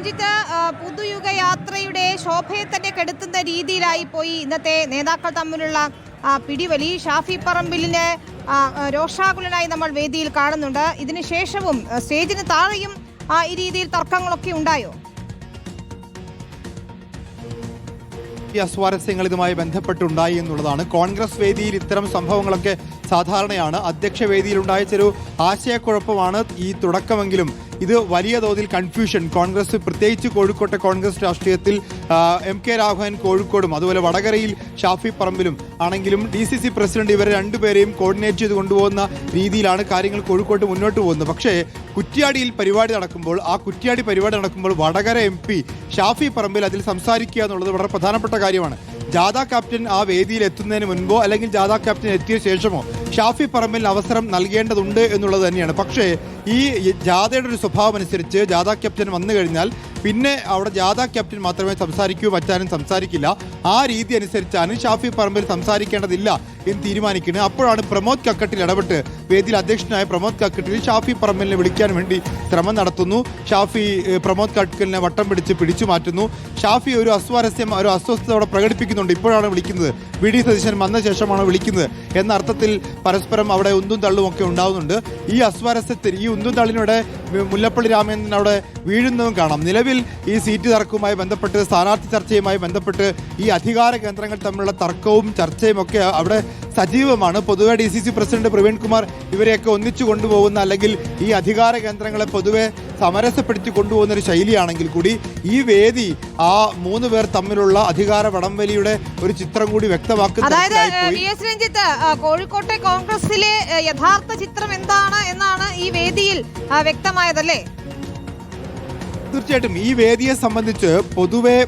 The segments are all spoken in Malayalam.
രഞ്ജിത്ത് പുതുയുഗ യാത്രയുടെ ശോഭയെ തന്നെ കെടുത്തുന്ന രീതിയിലായി പോയി ഇന്നത്തെ നേതാക്കൾ തമ്മിലുള്ള പിടിവലി. ഷാഫി പറമ്പിലിന് രോഷാകുലനായി നമ്മൾ വേദിയിൽ കാണുന്നുണ്ട്. ഇതിനുശേഷവും സ്റ്റേജിന് താഴെയും ഈ രീതിയിൽ തർക്കങ്ങളൊക്കെ ഉണ്ടായോ? അസ്വാരസ്യങ്ങൾ ഇതുമായി ബന്ധപ്പെട്ടുണ്ടായി എന്നുള്ളതാണ്. കോൺഗ്രസ് വേദിയിൽ ഇത്തരം സംഭവങ്ങളൊക്കെ സാധാരണയാണ്. അധ്യക്ഷ വേദിയിലുണ്ടായ ചെറു ആശയക്കുഴപ്പമാണ് ഈ തുടക്കമെങ്കിലും ഇത് വലിയ തോതിൽ കൺഫ്യൂഷൻ കോൺഗ്രസ് പ്രത്യേകിച്ച് കോഴിക്കോട്ടെ കോൺഗ്രസ് രാഷ്ട്രീയത്തിൽ എം കെ രാഘവൻ കോഴിക്കോടും അതുപോലെ വടകരയിൽ ഷാഫി പറമ്പിലും ആണെങ്കിലും ഡി സി സി പ്രസിഡന്റ് ഇവരെ രണ്ടുപേരെയും കോർഡിനേറ്റ് ചെയ്ത് കൊണ്ടുപോകുന്ന രീതിയിലാണ് കാര്യങ്ങൾ കോഴിക്കോട്ട് മുന്നോട്ട് പോകുന്നത്. പക്ഷേ കുറ്റ്യാടിയിൽ പരിപാടി നടക്കുമ്പോൾ ആ കുറ്റ്യാടി പരിപാടി നടക്കുമ്പോൾ വടകര എം ഷാഫി പറമ്പിൽ അതിൽ സംസാരിക്കുക എന്നുള്ളത് വളരെ പ്രധാനപ്പെട്ട കാര്യമാണ്. ജാഥ ക്യാപ്റ്റൻ ആ വേദിയിൽ എത്തുന്നതിന് മുൻപോ അല്ലെങ്കിൽ ജാഥ ക്യാപ്റ്റൻ എത്തിയ ശേഷമോ ഷാഫി പറമ്പിൽ അവസരം നൽകേണ്ടതുണ്ട് എന്നുള്ളത് തന്നെയാണ്. പക്ഷേ ഈ ജാഥയുടെ ഒരു സ്വഭാവം അനുസരിച്ച് ജാഥ ക്യാപ്റ്റൻ വന്നു കഴിഞ്ഞാൽ പിന്നെ അവിടെ ജാഥ ക്യാപ്റ്റൻ മാത്രമേ സംസാരിക്കൂ മറ്റാരും സംസാരിക്കില്ല. ആ രീതി അനുസരിച്ചാണ് ഷാഫി പറമ്പിൽ സംസാരിക്കേണ്ടതില്ല എന്ന് തീരുമാനിക്കുന്നത്. അപ്പോഴാണ് പ്രമോദ് കക്കട്ടിൽ ഇടപെട്ട് വേദിയിൽ അധ്യക്ഷനായ പ്രമോദ് കക്കട്ടിൽ ഷാഫി പറമ്പിലിനെ വിളിക്കാൻ വേണ്ടി ശ്രമം നടത്തുന്നു. ഷാഫി പ്രമോദ് കക്കലിനെ വട്ടം പിടിച്ച് പിടിച്ചു മാറ്റുന്നു. ഷാഫി ഒരു അസ്വാരസ്യം ഒരു അസ്വസ്ഥത അവിടെ പ്രകടിപ്പിക്കുന്നുണ്ട്. ഇപ്പോഴാണ് വിളിക്കുന്നത്. വി. ഡി. സതീശൻ വന്ന ശേഷമാണ് വിളിക്കുന്നത്. എന്ന അർത്ഥത്തിൽ പരസ്പരം അവിടെ ഉന്തും തള്ളും ഒക്കെ ഉണ്ടാവുന്നുണ്ട്. ഈ അസ്വാരസ്യത്തിൽ ഈ ഉന്തും തള്ളിനോടെ മുല്ലപ്പള്ളി രാമചന്ദ്രൻ അവിടെ വീഴുന്നതും കാണാം. നിലവിൽ ഈ സീറ്റ് തർക്കവുമായി ബന്ധപ്പെട്ട് സ്ഥാനാർത്ഥി ചർച്ചയുമായി ബന്ധപ്പെട്ട് ഈ അധികാര കേന്ദ്രങ്ങൾ തമ്മിലുള്ള തർക്കവും ചർച്ചയും ഒക്കെ അവിടെ സജീവമാണ്. പൊതുവെ D C C president Praveen Kumar ഇവരെയൊക്കെ ഒന്നിച്ചു കൊണ്ടുപോകുന്ന അല്ലെങ്കിൽ ഈ അധികാര കേന്ദ്രങ്ങളെ പൊതുവെ സമരസപ്പെടുത്തി കൊണ്ടുപോകുന്ന ഒരു ശൈലിയാണെങ്കിൽ കൂടി ഈ വേദി ആ മൂന്ന് പേർ തമ്മിലുള്ള അധികാര വടംവലിയുടെ ഒരു ചിത്രം കൂടി വ്യക്തമാക്കുന്നു അതായത് രഞ്ജിത്ത് കോഴിക്കോട്ടെ കോൺഗ്രസിലെ യഥാർത്ഥ ചിത്രം എന്താണ് എന്നാണ് ഈ വേദിയിൽ വ്യക്തമായതല്ലേ? തീർച്ചയായിട്ടും ഈ വേദിയെ സംബന്ധിച്ച് പൊതുവെ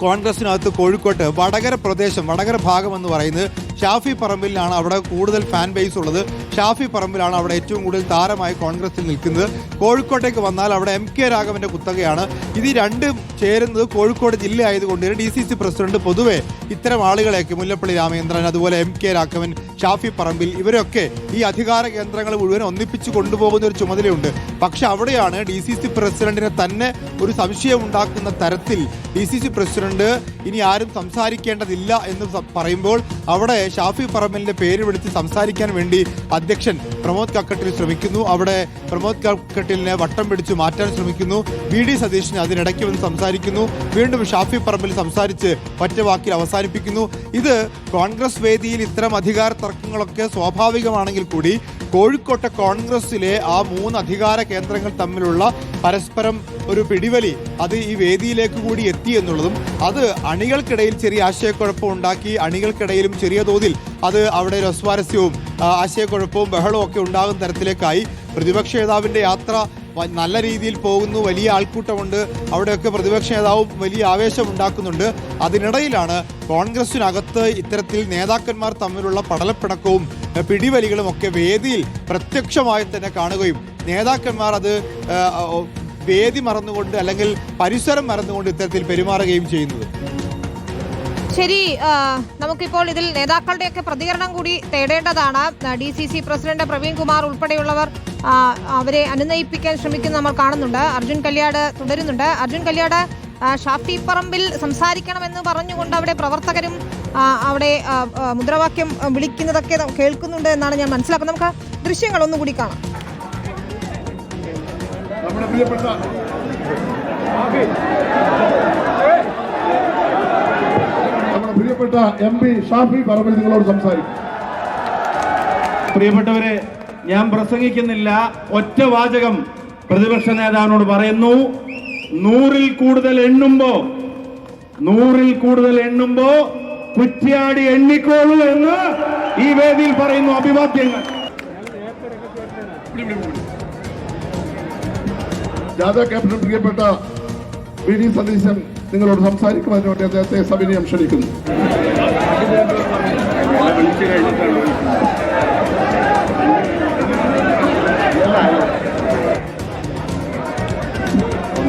കോൺഗ്രസിനകത്ത് കോഴിക്കോട്ട് വടകര പ്രദേശം വടകര ഭാഗം എന്ന് പറയുന്നത് ഷാഫി പറമ്പിലാണ് അവിടെ കൂടുതൽ ഫാൻ ബേസ് ഉള്ളത്. ഷാഫി പറമ്പിലാണ് അവിടെ ഏറ്റവും കൂടുതൽ താരമായി കോൺഗ്രസിൽ നിൽക്കുന്നത്. കോഴിക്കോട്ടേക്ക് വന്നാൽ അവിടെ എം കെ രാഘവന്റെ കുത്തകയാണ്. ഇത് രണ്ടും ചേരുന്നത് കോഴിക്കോട് ജില്ല ആയതുകൊണ്ട് ഡി സി സി പ്രസിഡന്റ് പൊതുവെ ഇത്തരം ആളുകളെയൊക്കെ മുല്ലപ്പള്ളി രാമചന്ദ്രൻ അതുപോലെ എം കെ രാഘവൻ ഷാഫി പറമ്പിൽ ഇവരൊക്കെ ഈ അധികാര കേന്ദ്രങ്ങൾ മുഴുവൻ ഒന്നിപ്പിച്ച് കൊണ്ടുപോകുന്ന ഒരു ചുമതലയുണ്ട്. പക്ഷെ അവിടെയാണ് ഡി സി സി പ്രസിഡന്റിനെ തന്നെ ഒരു സംശയം ഉണ്ടാക്കുന്ന തരത്തിൽ ഡി സി സി പ്രസിഡന്റ് ഇനി ആരും സംസാരിക്കേണ്ടതില്ല എന്ന് പറയുമ്പോൾ അവിടെ ഷാഫി പറമ്പലിന്റെ പേര് വിളിച്ച് സംസാരിക്കാൻ വേണ്ടി അധ്യക്ഷൻ പ്രമോദ് കക്കട്ടിൽ ശ്രമിക്കുന്നു. അവിടെ പ്രമോദ് കക്കട്ടിലിനെ വട്ടം പിടിച്ചു മാറ്റാൻ ശ്രമിക്കുന്നു. വി ഡി സതീഷിന് അതിനിടയ്ക്ക് വന്ന് സംസാരിക്കുന്നു. വീണ്ടും ഷാഫി പറമ്പിൽ സംസാരിച്ച് ഒറ്റ വാക്കിൽ അവസാനിപ്പിക്കുന്നു. ഇത് കോൺഗ്രസ് വേദിയിൽ ഇത്തരം അധികാര തർക്കങ്ങളൊക്കെ സ്വാഭാവികമാണെങ്കിൽ കൂടി കോഴിക്കോട്ടെ കോൺഗ്രസിലെ ആ മൂന്ന് അധികാര കേന്ദ്രങ്ങൾ തമ്മിലുള്ള പരസ്പരം ഒരു പിടിവലി അത് ഈ വേദിയിലേക്ക് കൂടി എത്തി എന്നുള്ളതും അത് അണികൾക്കിടയിൽ ചെറിയ ആശയക്കുഴപ്പം ഉണ്ടാക്കി അണികൾക്കിടയിലും ചെറിയ തോതിൽ അത് അവിടെ ഒരു അസ്വാരസ്യവും ആശയക്കുഴപ്പവും ബഹളവും ഒക്കെ ഉണ്ടാകുന്ന തരത്തിലേക്കായി. പ്രതിപക്ഷ നേതാവിന്റെ യാത്ര നല്ല രീതിയിൽ പോകുന്നു. വലിയ ആൾക്കൂട്ടമുണ്ട്. അവിടെയൊക്കെ പ്രതിപക്ഷ നേതാവും വലിയ ആവേശം ഉണ്ടാക്കുന്നുണ്ട്. അതിനിടയിലാണ് കോൺഗ്രസിനകത്ത് ഇത്തരത്തിൽ നേതാക്കന്മാർ തമ്മിലുള്ള പടലപ്പിണക്കവും പിടിവലികളും ഒക്കെ വേദിയിൽ പ്രത്യക്ഷമായി തന്നെ കാണുകയും നേതാക്കന്മാർ അത് വേദി മറന്നുകൊണ്ട് അല്ലെങ്കിൽ പരിസരം മറന്നുകൊണ്ട് ഇത്തരത്തിൽ പെരുമാറുകയും ചെയ്യുന്നത്. ശരി നമുക്കിപ്പോൾ ഇതിൽ നേതാക്കളുടെയൊക്കെ പ്രതികരണം കൂടി തേടേണ്ടതാണ്. D C C president Praveen Kumar ഉൾപ്പെടെയുള്ളവർ അവരെ അനുനയിപ്പിക്കാൻ ശ്രമിക്കുന്നത് നമ്മൾ കാണുന്നുണ്ട്. അർജുൻ കല്യാട് തുടരുന്നുണ്ട്. അർജുൻ കല്യാട് ഷാഫി പറമ്പിൽ സംസാരിക്കണമെന്ന് പറഞ്ഞുകൊണ്ട് അവിടെ പ്രവർത്തകരും അവിടെ മുദ്രാവാക്യം വിളിക്കുന്നതൊക്കെ കേൾക്കുന്നുണ്ട് എന്നാണ് ഞാൻ മനസ്സിലാക്കുന്നത്. നമുക്ക് ദൃശ്യങ്ങൾ ഒന്നുകൂടി കാണാം. നമ്മുടെ പ്രിയപ്പെട്ട പ്രിയപ്പെട്ട എം പി ഷാഫി പറമ്പിൽ നിങ്ങളോട് സംസാരിക്കും. പ്രിയപ്പെട്ടവരെ ഞാൻ പ്രസംഗിക്കുന്നില്ല. ഒറ്റ വാചകം പ്രതിപക്ഷ നേതാവിനോട് പറയുന്നു. നൂറിൽ കൂടുതൽ എണ്ണുമ്പോ നൂറിൽ കൂടുതൽ എണ്ണുമ്പോ കുറ്റ്യാടി എണ്ണിക്കോളൂ എന്ന് ഈ വേദിയിൽ പറയുന്നു അഭിവാദ്യങ്ങൾ. ജാഥ ക്യാപ്റ്റൻ പ്രിയപ്പെട്ട വി ഡി സതീശൻ നിങ്ങളോട് സംസാരിക്കും. വേണ്ടി അദ്ദേഹത്തെ സവിനയം ക്ഷണിക്കുന്നു.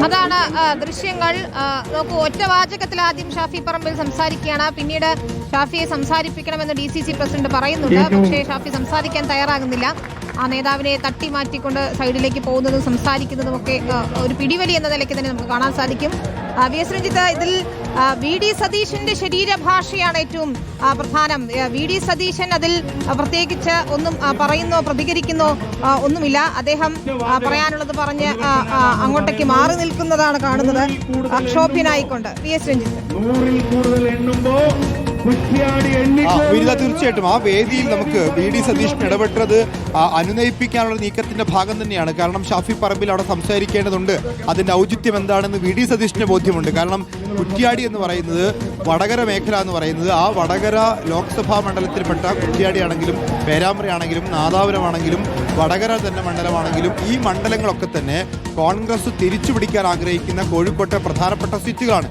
അതാണ് ദൃശ്യങ്ങൾ. നോക്കൂ ഒറ്റ വാചകത്തിൽ ആദ്യം ഷാഫി പറമ്പിൽ സംസാരിക്കുകയാണ്. പിന്നീട് ഷാഫിയെ സംസാരിപ്പിക്കണമെന്ന് ഡി സി സി പ്രസിഡന്റ് പറയുന്നുണ്ട്. പക്ഷേ ഷാഫി സംസാരിക്കാൻ തയ്യാറാകുന്നില്ല. ആ നേതാവിനെ തട്ടി മാറ്റിക്കൊണ്ട് സൈഡിലേക്ക് പോകുന്നതും സംസാരിക്കുന്നതും ഒക്കെ ഒരു പിടിവലി എന്ന നിലയ്ക്ക് തന്നെ നമുക്ക് കാണാൻ സാധിക്കും. വി എസ് രഞ്ജിത്ത് ഇതിൽ വി ഡി സതീശന്റെ ശരീരഭാഷയാണ് ഏറ്റവും പ്രധാനം. വി ഡി സതീശൻ അതിൽ പ്രത്യേകിച്ച് ഒന്നും പറയുന്നോ പ്രതികരിക്കുന്നോ ഒന്നുമില്ല. അദ്ദേഹം പറയാനുള്ളത് പറഞ്ഞ് അങ്ങോട്ടേക്ക് മാറി നിൽക്കുന്നതാണ് കാണുന്നത് അക്ഷോഭ്യനായിക്കൊണ്ട് ക്ഷോഭ്യനായിക്കൊണ്ട്. V S Ranjith. നൂറിൽ കൂടുതൽ എണ്ണുമ്പോ കുറ്റിയാടി എണ്ണി ആ വിനിത തീർച്ചയായിട്ടും. ആ വേദിയിൽ നമുക്ക് വി ഡി സതീഷിന് ഇടപെട്ടത് അനുനയിപ്പിക്കാനുള്ള നീക്കത്തിന്റെ ഭാഗം തന്നെയാണ്. കാരണം ഷാഫി പറമ്പിൽ അവിടെ സംസാരിക്കേണ്ടതുണ്ട്. അതിന്റെ ഔചിത്യം എന്താണെന്ന് വി ഡി സതീഷിന് ബോധ്യമുണ്ട്. കാരണം കുറ്റ്യാടി എന്ന് പറയുന്നത് വടകര മേഖല എന്ന് പറയുന്നത് ആ വടകര ലോക്സഭാ മണ്ഡലത്തിൽപ്പെട്ട കുറ്റ്യാടിയാണെങ്കിലും പേരാമ്പ്രയാണെങ്കിലും നാദാപുരമാണെങ്കിലും വടകര തന്നെ മണ്ഡലമാണെങ്കിലും ഈ മണ്ഡലങ്ങളൊക്കെ തന്നെ കോൺഗ്രസ് തിരിച്ചു പിടിക്കാൻ ആഗ്രഹിക്കുന്ന കോഴിക്കോട്ടെ പ്രധാനപ്പെട്ട സീറ്റുകളാണ്.